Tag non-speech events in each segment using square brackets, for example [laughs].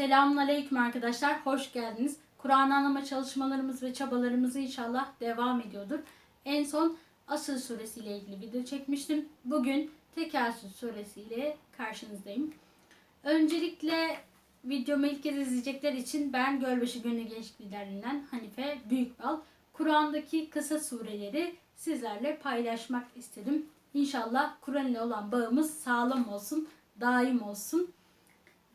Selamünaleyküm arkadaşlar. Hoş geldiniz. Kur'an anlama çalışmalarımız ve çabalarımız inşallah devam ediyordur. En son Asıl Suresi ile ilgili video çekmiştim. Bugün Tekasür Suresi ile karşınızdayım. Öncelikle videomu ilk kez izleyecekler için ben Gölbaşı Gönül Gençlik Liderliğinden Hanife Büyükbal. Kur'an'daki kısa sureleri sizlerle paylaşmak istedim. İnşallah Kur'an ile olan bağımız sağlam olsun, daim olsun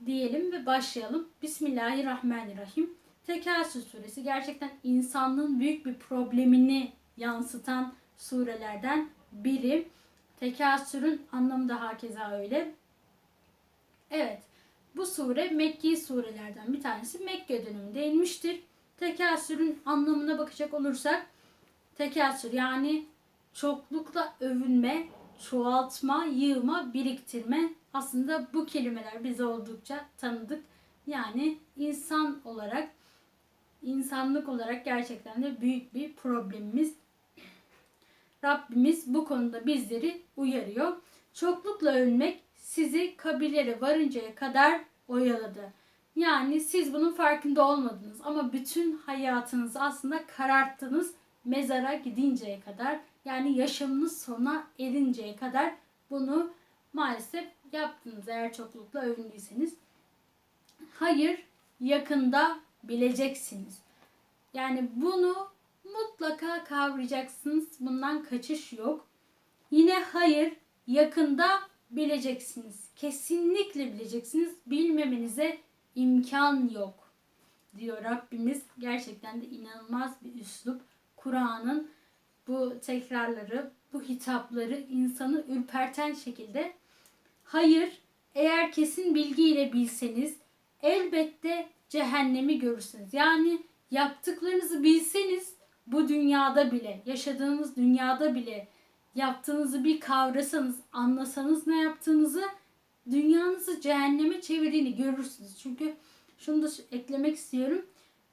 diyelim ve başlayalım. Bismillahirrahmanirrahim. Tekasür suresi gerçekten insanlığın büyük bir problemini yansıtan surelerden biri. Tekasürün anlamı da hakeza öyle. Evet, bu sure Mekki surelerden bir tanesi Mekke döneminde inmiştir. Tekasürün anlamına bakacak olursak, tekasür yani çoklukla övünme, çoğaltma, yığma, biriktirme aslında bu kelimeler bize oldukça tanıdık. Yani insan olarak, insanlık olarak gerçekten de büyük bir problemimiz. Rabbimiz bu konuda bizleri uyarıyor. Çoklukla övünmek sizi kabilere varıncaya kadar oyaladı. Yani siz bunun farkında olmadınız ama bütün hayatınızı aslında kararttınız mezara gidinceye kadar yani yaşamınız sona erinceye kadar bunu maalesef yaptınız eğer çoklukla övündüyseniz. Hayır yakında bileceksiniz. Yani bunu mutlaka kavrayacaksınız. Bundan kaçış yok. Yine hayır yakında bileceksiniz. Kesinlikle bileceksiniz. Bilmemenize imkan yok diyor Rabbimiz. Gerçekten de inanılmaz bir üslup. Kur'an'ın bu tekrarları, bu hitapları insanı ürperten şekilde hayır eğer kesin bilgiyle bilseniz elbette cehennemi görürsünüz. Yani yaptıklarınızı bilseniz bu dünyada bile, yaşadığınız dünyada bile yaptığınızı bir kavrasanız, anlasanız ne yaptığınızı dünyanızı cehenneme çevirdiğini görürsünüz. Çünkü şunu da eklemek istiyorum.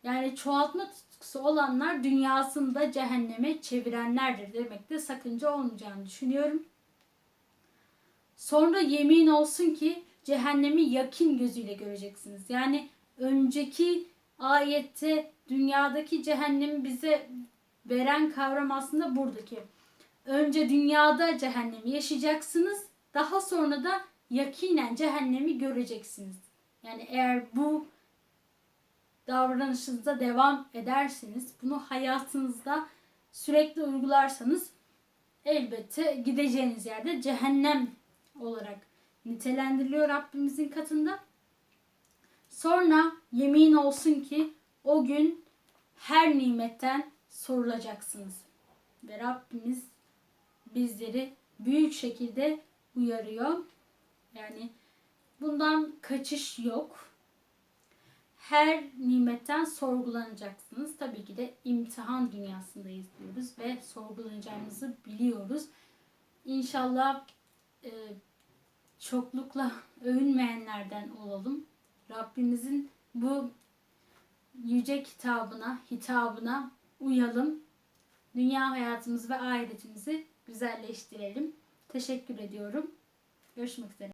Yani çoğaltma tutkusu olanlar dünyasını da cehenneme çevirenlerdir demekte sakınca olmayacağını düşünüyorum. Sonra yemin olsun ki cehennemi yakin gözüyle göreceksiniz. Yani önceki ayette dünyadaki cehennemi bize veren kavram aslında buradaki. Önce dünyada cehennemi yaşayacaksınız. Daha sonra da yakinen cehennemi göreceksiniz. Yani eğer bu davranışınıza devam ederseniz, bunu hayatınızda sürekli uygularsanız elbette gideceğiniz yerde cehennem olarak nitelendiriliyor Rabbimizin katında. Sonra yemin olsun ki o gün her nimetten sorulacaksınız. Ve Rabbimiz bizleri büyük şekilde uyarıyor. Yani bundan kaçış yok. Her nimetten sorgulanacaksınız. Tabii ki de imtihan dünyasındayız diyoruz ve sorgulanacağımızı biliyoruz. İnşallah e, çoklukla [laughs] övünmeyenlerden olalım. Rabbimizin bu yüce kitabına, hitabına uyalım. Dünya hayatımızı ve ahiretimizi güzelleştirelim. Teşekkür ediyorum. Görüşmek üzere.